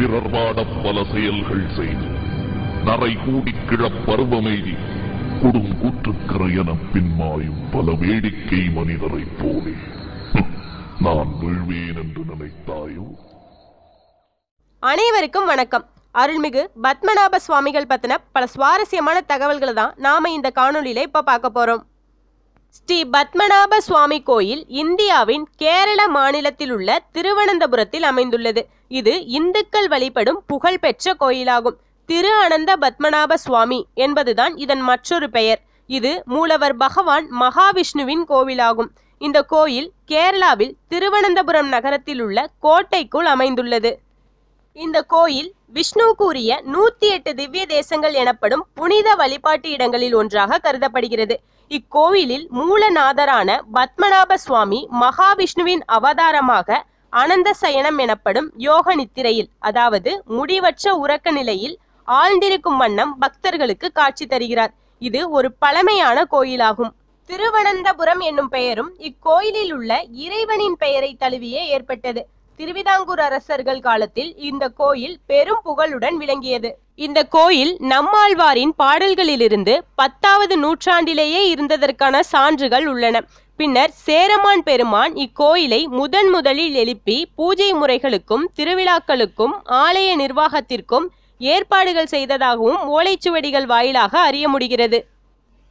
பிறர் வாடப் பல செயல்கள் செய்து நரை கூடி கிழப் பருவமெய்தி கொடுங்கூற்றுக்கரை எனப் பின்மாயும் பல வேடிக்கை மனிதரைப் போலே. நான் வீழ்வேன் என்று நினைத்தாயோ? அனைவருக்கும் வணக்கம். அருள்மிகு பத்மநாப சுவாமிகள் பத்தின பல சுவாரஸ்யமான தகவல்களை தான் நாம இந்த காணொலியில இப்ப பார்க்க போறோம். ஸ்ரீ பத்மநாப சுவாமி கோயில் இந்தியாவின் கேரள மாநிலத்தில் உள்ள திருவனந்தபுரத்தில் அமைந்துள்ளது. இது இந்துக்கள் வழிபடும் புகழ்பெற்ற கோயிலாகும். திரு அனந்த பத்மநாப சுவாமி என்பதுதான் இதன் மற்றொரு பெயர். இது மூலவர் பகவான் மகாவிஷ்ணுவின் கோவிலாகும். இந்த கோயில் கேரளாவில் திருவனந்தபுரம் நகரத்தில் உள்ள கோட்டைக்குள் அமைந்துள்ளது. இந்த கோயில் விஷ்ணு கூறிய நூத்தி எட்டு திவ்ய தேசங்கள் எனப்படும் புனித வழிபாட்டு இடங்களில் ஒன்றாக கருதப்படுகிறது. இக்கோயிலில் மூலநாதரான பத்மநாப சுவாமி மகாவிஷ்ணுவின் அவதாரமாக அனந்த சயனம் எனப்படும் யோக நித்திரையில் அதாவது முடிவற்ற உறக்க நிலையில் ஆழ்ந்திருக்கும் வண்ணம் பக்தர்களுக்கு காட்சி தருகிறார். இது ஒரு பழமையான கோயிலாகும். திருவனந்தபுரம் என்னும் பெயரும் இக்கோயிலில் உள்ள இறைவனின் பெயரை தழுவியே ஏற்பட்டது. திருவிதாங்கூர் அரசர்கள் காலத்தில் இந்த கோயில் பெரும் புகழுடன் விளங்கியது. இந்த கோயில் நம்மாழ்வாரின் பாடல்களிலிருந்து பத்தாவது நூற்றாண்டிலேயே இருந்ததற்கான சான்றுகள் உள்ளன. பின்னர் சேரமான் பெருமான் இக்கோயிலை முதன் முதலில் எழுப்பி பூஜை முறைகளுக்கும் திருவிழாக்களுக்கும் ஆலய நிர்வாகத்திற்கும் ஏற்பாடுகள் செய்ததாகவும் ஓலைச்சுவடிகள் வாயிலாக அறிய முடிகிறது.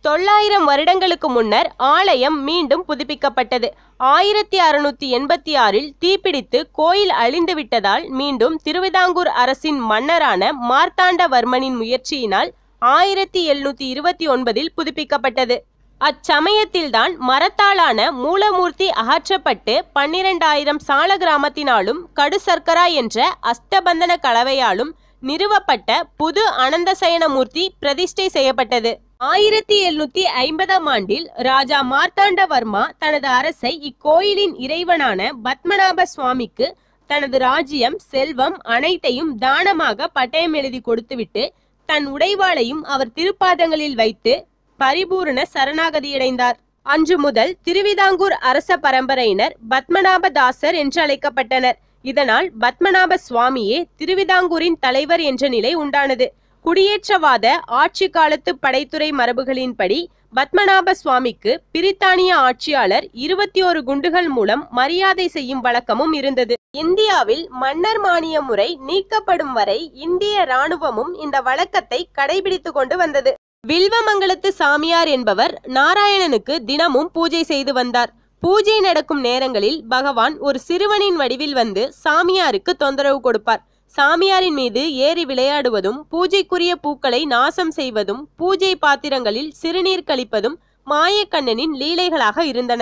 தொள்ளாயிரம் வருடங்களுக்கு முன்னர் ஆலயம் மீண்டும் புதுப்பிக்கப்பட்டது. ஆயிரத்தி அறுநூத்தி எண்பத்தி ஆறில் தீப்பிடித்து கோயில் அழிந்துவிட்டதால் மீண்டும் திருவிதாங்கூர் அரசின் மன்னரான மார்த்தாண்டவர்மனின் முயற்சியினால் ஆயிரத்தி எழுநூத்தி இருபத்தி ஒன்பதில் புதுப்பிக்கப்பட்டது. அச்சமயத்தில்தான் மரத்தாலான மூலமூர்த்தி அகற்றப்பட்டு பன்னிரண்டாயிரம் சால கிராமத்தினாலும் கடுசர்க்கரா என்ற அஷ்டபந்தன கலவையாலும் நிறுவப்பட்ட புது அனந்தசயனமூர்த்தி பிரதிஷ்டை செய்யப்பட்டது. ஆயிரத்தி எழுநூத்தி ஐம்பதாம் ஆண்டில் ராஜா மார்த்தாண்டவர்மா தனது அரசை இக்கோயிலின் இறைவனான பத்மநாப சுவாமிக்கு தனது ராஜ்யம் செல்வம் அனைத்தையும் தானமாக பட்டயம் எழுதி கொடுத்துவிட்டு தன் உடைவாளையும் அவர் திருப்பாதங்களில் வைத்து பரிபூரண சரணாகதியடைந்தார். அன்று முதல் திருவிதாங்கூர் அரச பரம்பரையினர் பத்மநாபதாசர் என்று அழைக்கப்பட்டனர். இதனால் பத்மநாப சுவாமியே திருவிதாங்கூரின் தலைவர் என்ற நிலை உண்டானது. குடியேற்றவாத ஆட்சி காலத்து படைத்துறை மரபுகளின்படி பத்மநாப சுவாமிக்கு பிரித்தானிய ஆட்சியாளர் இருபத்தி ஒரு குண்டுகள் மூலம் மரியாதை செய்யும் வழக்கமும் இருந்தது. இந்தியாவில் மன்னர் மானிய முறை நீக்கப்படும் வரை இந்திய ராணுவமும் இந்த வழக்கத்தை கடைபிடித்து கொண்டு வந்தது. வில்வமங்கலத்து சாமியார் என்பவர் நாராயணனுக்கு தினமும் பூஜை செய்து வந்தார். பூஜை நடக்கும் நேரங்களில் பகவான் ஒரு சிறுவனின் வடிவில் வந்து சாமியாருக்கு தொந்தரவு கொடுப்பார். சாமியாரின் மீது ஏறி விளையாடுவதும் பூஜைக்குரிய பூக்களை நாசம் செய்வதும் பூஜை பாத்திரங்களில் சிறுநீர் கழிப்பதும் மாயக்கண்ணனின் லீலைகளாக இருந்தன.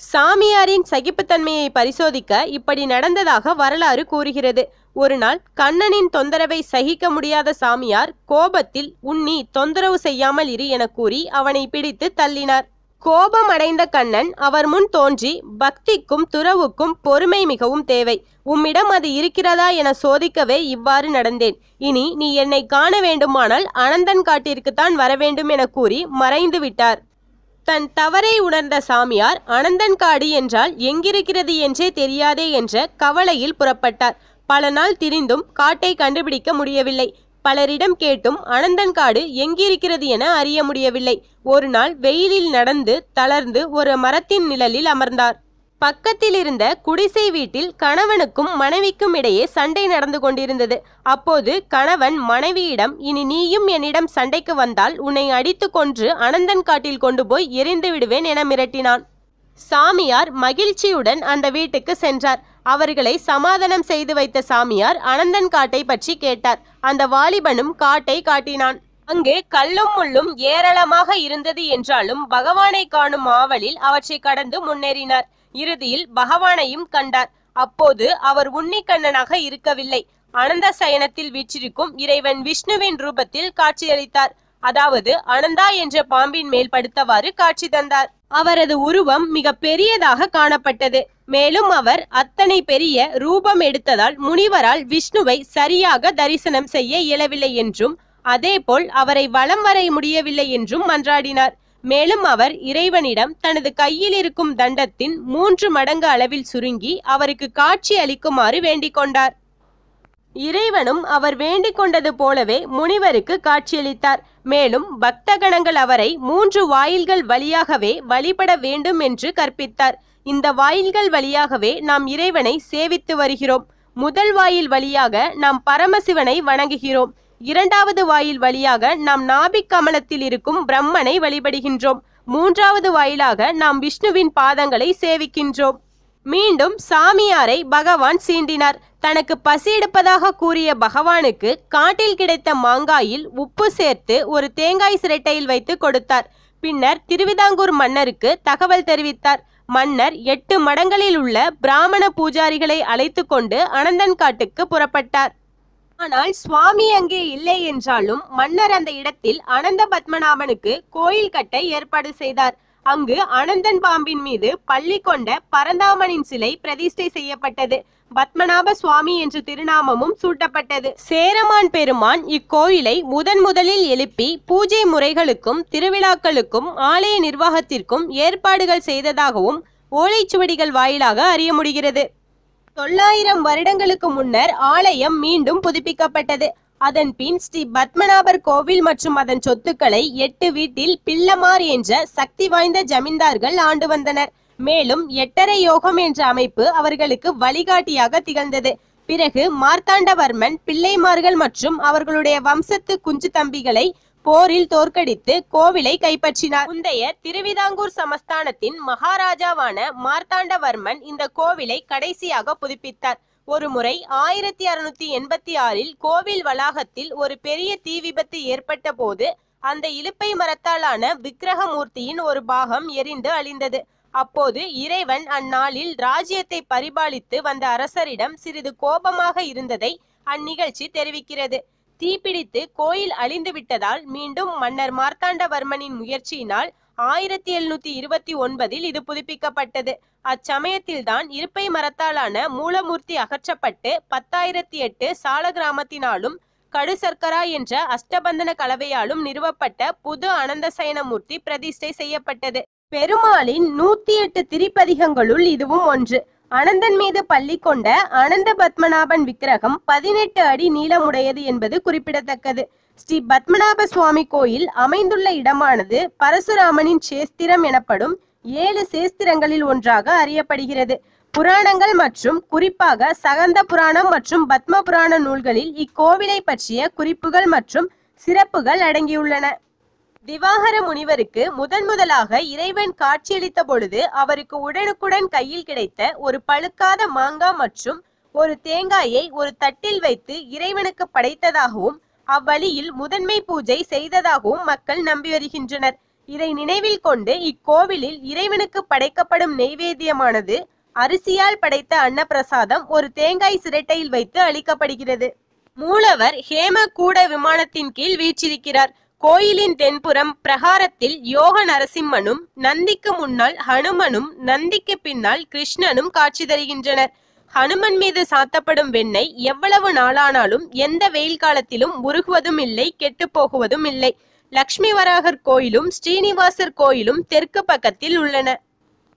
சாமியாரின் சகிப்புத்தன்மையை பரிசோதிக்க இப்படி நடந்ததாக வரலாறு கூறுகிறது. ஒரு நாள் கண்ணனின் தொந்தரவை சகிக்க முடியாத சாமியார் கோபத்தில் உன்னி தொந்தரவு செய்யாமல் இரு என கூறி அவனை பிடித்து தள்ளினார். கோபம் அடைந்த கண்ணன் அவர் முன் தோன்றி பக்திக்கும் துறவுக்கும் பொறுமை மிகவும் தேவை. உம்மிடம் அது இருக்கிறதா என சோதிக்கவே இவ்வாறு நடந்தேன். இனி நீ என்னை காண வேண்டுமானால் அனந்தன் காட்டிற்குத்தான் வர வேண்டும் என கூறி மறைந்து விட்டார். தன் தவறை உணர்ந்த சாமியார் அனந்தன்காடு என்றால் எங்கிருக்கிறது என்றே தெரியாதே என்ற கவலையில் புறப்பட்டார். பல நாள் திரிந்தும் காட்டை கண்டுபிடிக்க முடியவில்லை. பலரிடம் கேட்டும் அனந்தன்காடு எங்கிருக்கிறது என அறிய முடியவில்லை. ஒரு நாள் வெயிலில் நடந்து தளர்ந்து ஒரு மரத்தின் நிழலில் அமர்ந்தார். பக்கத்தில் இருந்த குடிசை வீட்டில் கணவனுக்கும் மனைவிக்கும் இடையே சண்டை நடந்து கொண்டிருந்தது. அப்போது கணவன் மனைவியிடம் இனி நீயும் என்னிடம் சண்டைக்கு வந்தால் உன்னை அடித்து கொன்று அனந்தன் காட்டில் கொண்டு போய் எரிந்து விடுவேன் என மிரட்டினான். சாமியார் மகிழ்ச்சியுடன் அந்த வீட்டுக்கு சென்றார். அவர்களை சமாதானம் செய்து வைத்த சாமியார் அனந்தன் காட்டை பற்றி கேட்டார். அந்த வாலிபனும் காட்டை காட்டினான். அங்கே கல்லும் முள்ளும் ஏராளமாக இருந்தது என்றாலும் பகவானை காணும் ஆவலில் அவற்றை கடந்து முன்னேறினார். இறுதியில் பகவானையும் கண்டார். அப்போது அவர் உன்னிக்கண்ணனாக இருக்கவில்லை. அனந்த சயனத்தில் வீற்றிருக்கும் இறைவன் விஷ்ணுவின் ரூபத்தில் காட்சியளித்தார். அதாவது அனந்தா என்ற பாம்பின் மேல் படுத்தவாறு காட்சி தந்தார். அவரது உருவம் மிக பெரியதாக காணப்பட்டது. மேலும் அவர் அத்தனை பெரிய ரூபம் எடுத்ததால் முனிவரால் விஷ்ணுவை சரியாக தரிசனம் செய்ய இயலவில்லை என்றும் அதேபோல் அவரை வலம் வர முடியவில்லை என்றும் மன்றாடினார். மேலும் அவர் இறைவனிடம் தனது கையில் இருக்கும் தண்டத்தின் மூன்று மடங்கு அளவில் சுருங்கி அவருக்கு காட்சி அளிக்குமாறு வேண்டிக் கொண்டார். இறைவனும் அவர் வேண்டிக் கொண்டது போலவே முனிவருக்கு காட்சியளித்தார். மேலும் பக்தகணங்கள் அவரை மூன்று வாயில்கள் வழியாகவே வழிபட வேண்டும் என்று கற்பித்தார். இந்த வாயில்கள் வழியாகவே நாம் இறைவனை சேவித்து வருகிறோம். முதல் வாயில் வழியாக நாம் பரமசிவனை வணங்குகிறோம். இரண்டாவது வாயில் வழியாக நாம் நாபிக் கமலத்தில் இருக்கும் பிரம்மனை வழிபடுகின்றோம். மூன்றாவது வாயிலாக நாம் விஷ்ணுவின் பாதங்களை சேவிக்கின்றோம். மீண்டும் சாமியாரை பகவான் சீண்டினார். தனக்கு பசி எடுப்பதாக கூறிய பகவானுக்கு காட்டில் கிடைத்த மாங்காயில் உப்பு சேர்த்து ஒரு தேங்காய் சிரட்டையில் வைத்து கொடுத்தார். பின்னர் திருவிதாங்கூர் மன்னருக்கு தகவல் தெரிவித்தார். மன்னர் எட்டு மடங்களில் உள்ள பிராமண பூஜாரிகளை அழைத்து கொண்டு அனந்தன்காட்டுக்கு புறப்பட்டார். ஆனால் சுவாமி அங்கே இல்லை என்றாலும் மன்னர் அந்த இடத்தில் அனந்த பத்மநாபனுக்கு கோயில் கட்ட ஏற்பாடு செய்தார். அங்கு அனந்தன் பாம்பின் மீது பள்ளி கொண்ட பரந்தாமனின் சிலை பிரதிஷ்டை செய்யப்பட்டது. பத்மநாப சுவாமி என்ற திருநாமமும் சூட்டப்பட்டது. சேரமான் பெருமான் இக்கோயிலை முதன் முதலில் எழுப்பி பூஜை முறைகளுக்கும் திருவிழாக்களுக்கும் ஆலய நிர்வாகத்திற்கும் ஏற்பாடுகள் செய்ததாகவும் ஓலைச்சுவடிகள் வாயிலாக அறிய முடிகிறது. தொள்ளாயிரம் வருடங்களுக்கு முன்னர் ஆலயம் மீண்டும் புதுப்பிக்கப்பட்டது. அதன் பின் ஸ்ரீ பத்மநாபர் கோவில் மற்றும் அதன் சொத்துக்களை எட்டு வீட்டில் பிள்ளமார் என்ற சக்தி வாய்ந்த ஜமீன்தார்கள் ஆண்டு வந்தனர். மேலும் எட்டரை யோகம் என்ற அமைப்பு அவர்களுக்கு வழிகாட்டியாக திகழ்ந்தது. பிறகு மார்த்தாண்டவர்மன் பிள்ளைமார்கள் மற்றும் அவர்களுடைய வம்சத்து குஞ்சு தம்பிகளை போரில் தோற்கடித்து கோவிலை கைப்பற்றினார். முந்தைய திருவிதாங்கூர் சமஸ்தானத்தின் மகாராஜாவான மார்த்தாண்டவர்மன் இந்த கோவிலை கடைசியாக புதுப்பித்தார். ஒருமுறை ஆயிரத்தி அறுநூத்தி எண்பத்தி ஆறில் கோவில் வளாகத்தில் ஒரு பெரிய தீ விபத்து ஏற்பட்ட போது அந்த இலுப்பை மரத்தாலான விக்கிரகமூர்த்தியின் ஒரு பாகம் எரிந்து அழிந்தது. அப்போது இறைவன் அந்நாளில் ராஜ்யத்தை பரிபாலித்து வந்த அரசரிடம் சிறிது கோபமாக இருந்ததை அந்நிகழ்ச்சி தெரிவிக்கிறது. தீப்பிடித்து கோயில் அழிந்து விட்டதால் மீண்டும் மன்னர் மார்த்தாண்டவர்மனின் முயற்சியினால் ஆயிரத்தி எழுநூத்தி இருபத்தி ஒன்பதில் இது புதுப்பிக்கப்பட்டது. அச்சமயத்தில்தான் இருப்பை மரத்தாலான மூலமூர்த்தி அகற்றப்பட்டு பத்தாயிரத்தி எட்டு சால கிராமத்தினாலும் கடு சர்க்கரா என்ற அஷ்டபந்தன கலவையாலும் நிறுவப்பட்ட புது அனந்தசயனமூர்த்தி பிரதிஷ்டை செய்யப்பட்டது. பெருமாளின் நூத்தி எட்டு திரிப்பதிகங்களுள் இதுவும் ஒன்று. அனந்தன் மீது பள்ளி கொண்ட அனந்த பத்மநாபன் விக்கிரகம் பதினெட்டு அடி நீளமுடையது என்பது குறிப்பிடத்தக்கது. ஸ்ரீ பத்மநாப சுவாமி கோயில் அமைந்துள்ள இடமானது பரசுராமனின் சேஸ்திரம் எனப்படும் ஏழு சேஸ்திரங்களில் ஒன்றாக அறியப்படுகிறது. புராணங்கள் மற்றும் குறிப்பாக சகந்த புராணம் மற்றும் பத்ம புராண நூல்களில் இக்கோவிலை பற்றிய குறிப்புகள் மற்றும் சிறப்புகள் அடங்கியுள்ளன. திவாகர முனிவருக்கு முதன் முதலாக இறைவன் காட்சியளித்த பொழுது அவருக்கு உடனுக்குடன் கையில் கிடைத்த ஒரு பழுக்காத மாங்கா மற்றும் ஒரு தேங்காயை ஒரு தட்டில் வைத்து இறைவனுக்கு படைத்ததாகவும் அவ்வழியில் முதன்மை பூஜை செய்ததாகவும் மக்கள் நம்பி வருகின்றனர். இதை நினைவில் கொண்டு இக்கோவிலில் இறைவனுக்கு படைக்கப்படும் நெய்வேத்தியமானது அரிசியால் படைத்த அன்னப்பிரசாதம் ஒரு தேங்காய் சிரட்டையில் வைத்து அளிக்கப்படுகிறது. மூலவர் ஹேம கூட விமானத்தின் கீழ் வீற்றிருக்கிறார். கோயிலின் தென்புறம் பிரகாரத்தில் யோக நரசிம்மனும் நந்திக்கு முன்னால் ஹனுமனும் நந்திக்கு பின்னால் கிருஷ்ணனும் காட்சி தருகின்றனர். ஹனுமன் மீது சாத்தப்படும் வெண்ணெய் எவ்வளவு நாளானாலும் எந்த வெயில் காலத்திலும் உருகுவதும் இல்லை கெட்டு போகுவதும் இல்லை. லக்ஷ்மி வராகர் கோயிலும் ஸ்ரீனிவாசர் கோயிலும் தெற்கு பக்கத்தில் உள்ளன.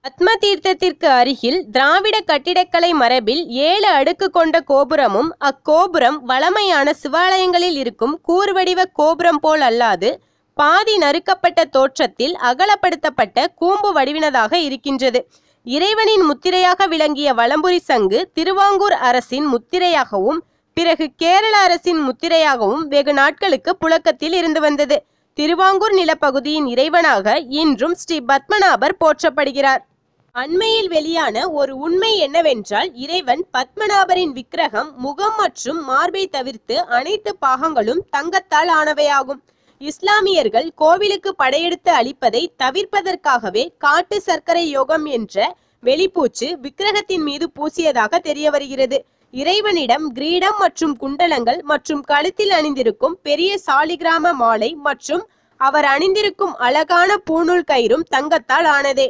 பத்ம தீர்த்தத்திற்கு அருகில் திராவிட கட்டிடக்கலை மரபில் ஏழு அடுக்கு கொண்ட கோபுரமும் அக்கோபுரம் வளமையான சிவாலயங்களில் இருக்கும் கூர்வடிவ கோபுரம் போல் அல்லாது பாதி நறுக்கப்பட்ட தோற்றத்தில் அகலப்படுத்தப்பட்ட கூம்பு வடிவினதாக இருக்கின்றது. இறைவனின் முத்திரையாக விளங்கிய வலம்புரி சங்கு திருவாங்கூர் அரசின் முத்திரையாகவும் பிறகு கேரள அரசின் முத்திரையாகவும் வெகு நாட்களுக்கு புழக்கத்தில் இருந்து வந்தது. திருவாங்கூர் நிலப்பகுதியின் இறைவனாக இன்றும் ஸ்ரீ பத்மநாபர் போற்றப்படுகிறார். அண்மையில் வெளியான ஒரு உண்மை என்னவென்றால் இறைவன் பத்மநாபரின் விக்கிரகம் முகம் மற்றும் மார்பை தவிர்த்து அனைத்து பாகங்களும் தங்கத்தால் ஆனவையாகும். இஸ்லாமியர்கள் கோவிலுக்கு படையெடுத்து அளிப்பதை தவிர்ப்பதற்காகவே காட்டு சர்க்கரை யோகம் என்ற வெளிப்பூச்சு விக்கிரகத்தின் மீது பூசியதாக தெரிய வருகிறது இறைவனிடம் கிரீடம் மற்றும் குண்டலங்கள் மற்றும் கழுத்தில் அணிந்திருக்கும் பெரிய சாலிகிராம மாலை மற்றும் அவர் அணிந்திருக்கும் அழகான பூணூல் கயிறும் தங்கத்தால் ஆனதே.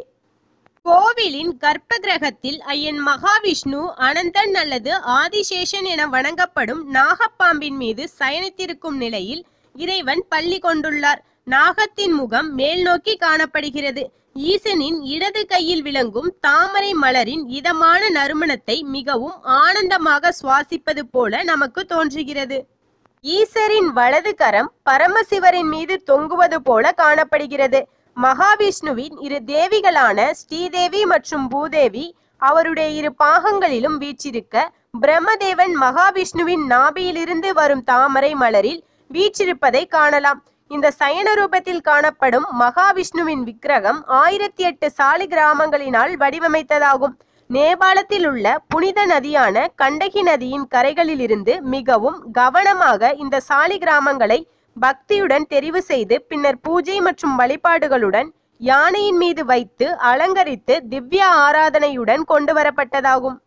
கோவிலின் கர்ப்ப கிரகத்தில் ஐயன் மகாவிஷ்ணு அனந்தன் அல்லது ஆதிசேஷன் என வணங்கப்படும் நாகப்பாம்பின் மீது சயனித்திருக்கும் நிலையில் இறைவன் பள்ளி கொண்டுள்ளார். நாகத்தின் முகம் மேல் நோக்கி காணப்படுகிறது. ஈசனின் இடது கையில் விளங்கும் தாமரை மலரின் இதமான நறுமணத்தை மிகவும் ஆனந்தமாக சுவாசிப்பது போல நமக்கு தோன்றுகிறது. ஈசரின் வலது கரம் பரமசிவரின் மீது தொங்குவது போல காணப்படுகிறது. மகாவிஷ்ணுவின் இரு தேவிகளான ஸ்ரீதேவி மற்றும் பூதேவி அவருடைய இரு பாகங்களிலும் வீற்றிருக்க பிரம்மதேவன் மகாவிஷ்ணுவின் நாபியிலிருந்து வரும் தாமரை மலரில் வீற்றிருப்பதை காணலாம். இந்த சயன ரூபத்தில் காணப்படும் மகாவிஷ்ணுவின் விக்கிரகம் ஆயிரத்தி எட்டு சாலி கிராமங்களினால் வடிவமைத்ததாகும். நேபாளத்தில் உள்ள புனித நதியான கண்டகி நதியின் கரைகளிலிருந்து மிகவும் கவனமாக இந்த சாலி கிராமங்களை பக்தியுடன் தெரிவு செய்து பின்னர் பூஜை மற்றும் வழிபாடுகளுடன் யானையின் மீது வைத்து அலங்கரித்து திவ்ய ஆராதனையுடன் கொண்டு வரப்பட்டதாகும்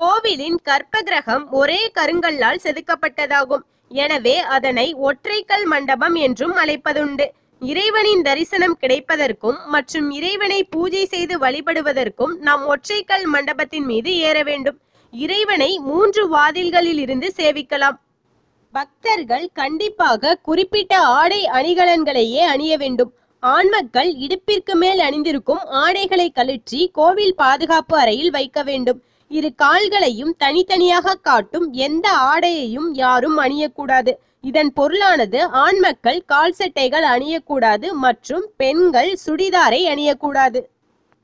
கோவிலின் கற்பகிரகம் ஒரே கருங்கல்லால் செதுக்கப்பட்டதாகும். எனவே அதனை ஒற்றைக்கல் மண்டபம் என்றும் அழைப்பதுண்டு. இறைவனின் தரிசனம் கிடைப்பதற்கும் மற்றும் இறைவனை பூஜை செய்து வழிபடுவதற்கும் நாம் ஒற்றைக்கல் மண்டபத்தின் மீது ஏற வேண்டும். இறைவனை மூன்று வாதில்களில் இருந்து சேவிக்கலாம். பக்தர்கள் கண்டிப்பாக குறிப்பிட்ட ஆடை அணிகலன்களையே அணிய வேண்டும். ஆண்மக்கள் இடுப்பிற்கு மேல் அணிந்திருக்கும் ஆடைகளை கழற்றி கோவில் பாதுகாப்பு அறையில் வைக்க வேண்டும். இரு கால்களையும் தனித்தனியாக காட்டும் எந்த ஆடையையும் யாரும் அணியக்கூடாது. இதன் பொருளானது ஆண்மக்கள் கால் சட்டைகள் அணியக்கூடாது மற்றும் பெண்கள் சுடிதாரை அணியக்கூடாது.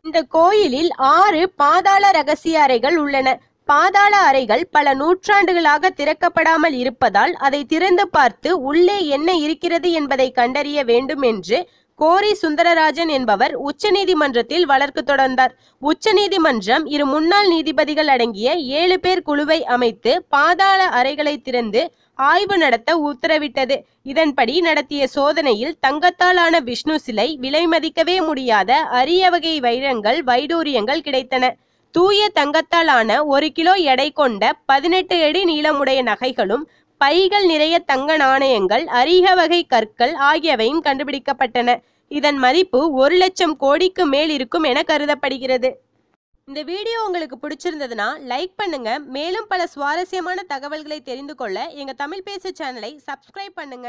இந்த கோயிலில் ஆறு பாதாள ரகசிய அறைகள் உள்ளன. பாதாள அறைகள் பல நூற்றாண்டுகளாக திறக்கப்படாமல் இருப்பதால் அதை திறந்து பார்த்து உள்ளே என்ன இருக்கிறது என்பதை கண்டறிய வேண்டும் என்று கோரி சுந்தரராஜன் என்பவர் உச்சநீதிமன்றத்தில் வழக்கு தொடர்ந்தார். உச்சநீதிமன்றம் இரு முன்னாள் நீதிபதிகள் அடங்கிய ஏழு பேர் குழுவை அமைத்து பாதாள அறைகளை திறந்து ஆய்வு நடத்த உத்தரவிட்டது. இதன்படி நடத்திய சோதனையில் தங்கத்தாலான விஷ்ணு சிலை விலை மதிக்கவே முடியாத அரிய வகை வைரங்கள் வைடூரியங்கள் கிடைத்தன. தூய தங்கத்தாலான ஒரு கிலோ எடை கொண்ட பதினெட்டு அடி நீளமுடைய நகைகளும் பைகள் நிறைய தங்க நாணயங்கள் அரிய வகை கற்கள் ஆகியவையும் கண்டுபிடிக்கப்பட்டன. இதன் மதிப்பு ஒரு லட்சம் கோடிக்கு மேல் இருக்கும் என கருதப்படுகிறது. இந்த வீடியோ உங்களுக்கு பிடிச்சிருந்ததுன்னா லைக் பண்ணுங்க. மேலும் பல சுவாரஸ்யமான தகவல்களை தெரிந்து கொள்ள எங்க தமிழ் பேசு சேனலை சப்ஸ்கிரைப் பண்ணுங்க.